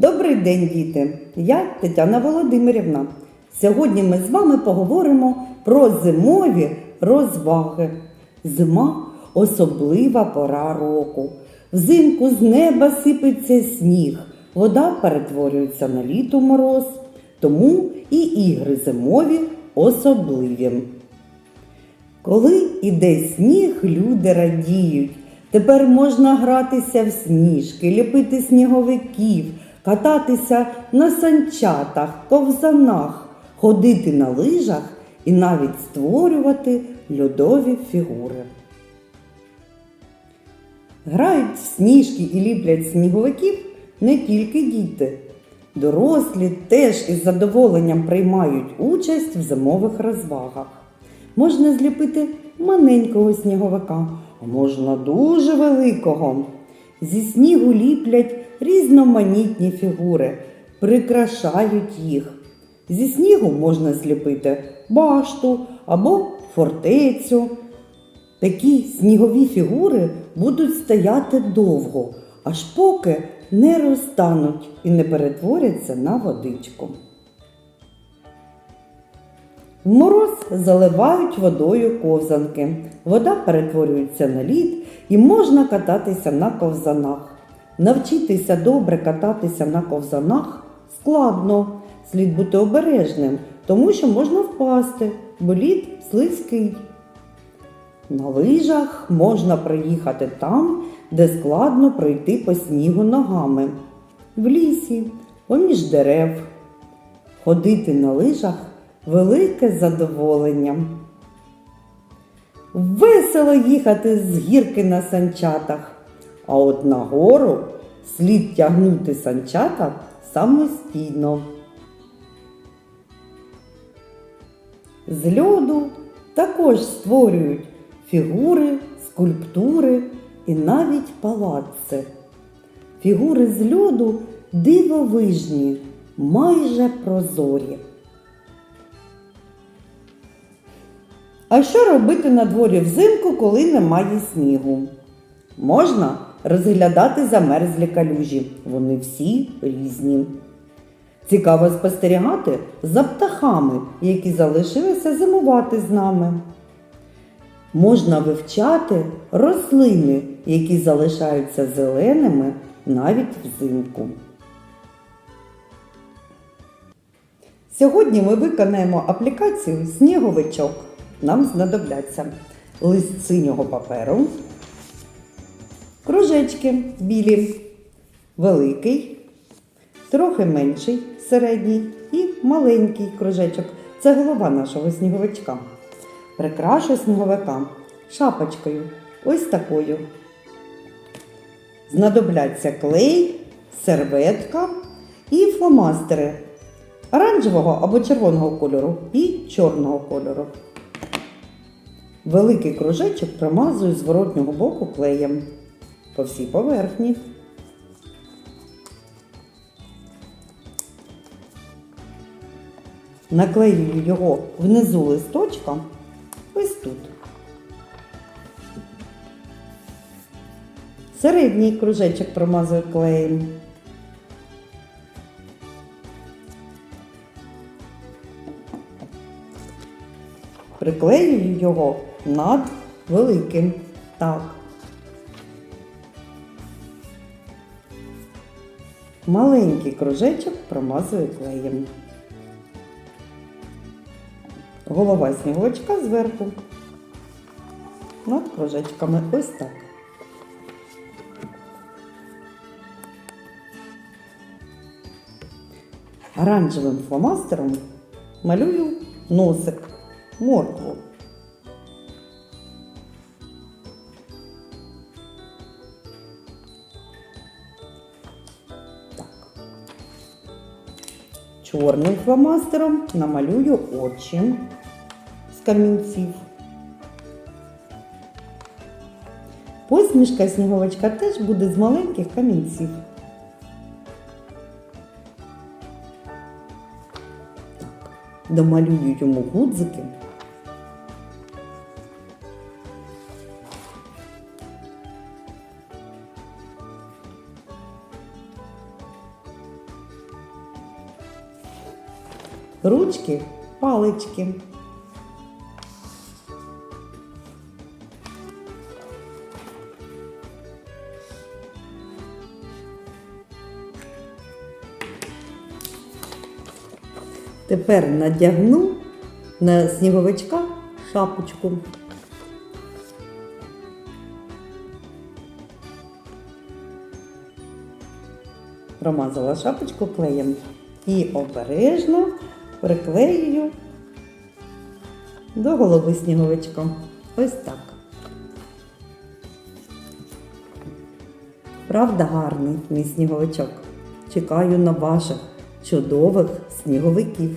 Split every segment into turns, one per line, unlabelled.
Добрий день, діти! Я Тетяна Володимирівна. Сьогодні ми з вами поговоримо про зимові розваги. Зима особлива пора року. Взимку з неба сипеться сніг, вода перетворюється на літо мороз, тому і ігри зимові особливі. Коли іде сніг, люди радіють. Тепер можна гратися в сніжки, ліпити сніговиків, кататися на санчатах, ковзанах, ходити на лижах і навіть створювати льодові фігури. Грають в сніжки і ліплять сніговиків не тільки діти. Дорослі теж із задоволенням приймають участь в зимових розвагах. Можна зліпити маленького сніговика, а можна дуже великого. Зі снігу ліплять різноманітні фігури, прикрашають їх. Зі снігу можна зліпити башту або фортецю. Такі снігові фігури будуть стояти довго, аж поки не розтануть і не перетворяться на водичку. В мороз заливають водою ковзанки. Вода перетворюється на лід і можна кататися на ковзанах. Навчитися добре кататися на ковзанах складно. Слід бути обережним, тому що можна впасти, бо лід слизький. На лижах можна проїхати там, де складно пройти по снігу ногами, в лісі, поміж дерев. Ходити на лижах велике задоволення. Весело їхати з гірки на санчатах, а от на гору слід тягнути санчата самостійно. З льоду також створюють фігури, скульптури і навіть палаци. Фігури з льоду дивовижні, майже прозорі. А що робити на дворі взимку, коли немає снігу? Можна розглядати замерзлі калюжі. Вони всі різні. Цікаво спостерігати за птахами, які залишилися зимувати з нами. Можна вивчати рослини, які залишаються зеленими навіть взимку. Сьогодні ми виконаємо аплікацію Сніговичок. Нам знадобляться лист синього паперу, кружечки білі, великий, трохи менший середній і маленький кружечок. Це голова нашого сніговичка. Прикрашу сніговика шапочкою, ось такою. Знадобляться клей, серветка і фломастери оранжевого або червоного кольору і чорного кольору. Великий кружечок промазую з зворотнього боку клеєм по всій поверхні. Наклеюю його внизу листочка ось тут. Середній кружечок промазую клеєм. Приклеюю його над великим. Так. Маленький кружечок промазую клеєм. Голова сніговичка зверху. Над кружечками ось так. Оранжевим фломастером малюю носик, моркву. Чорним фломастером намалюю очі з камінців. Посмішка сніговичка теж буде з маленьких камінців. Домалюю йому гудзики. Ручки палички. Тепер надягну на сніговичка шапочку. Промазала шапочку клеєм і обережно приклеюю до голови сніговичка. Ось так. Правда гарний мій сніговичок. Чекаю на ваших чудових сніговиків.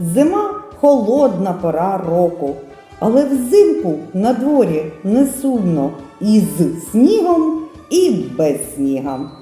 Зима холодна пора року, але взимку на дворі не сумно і з снігом, і без сніга.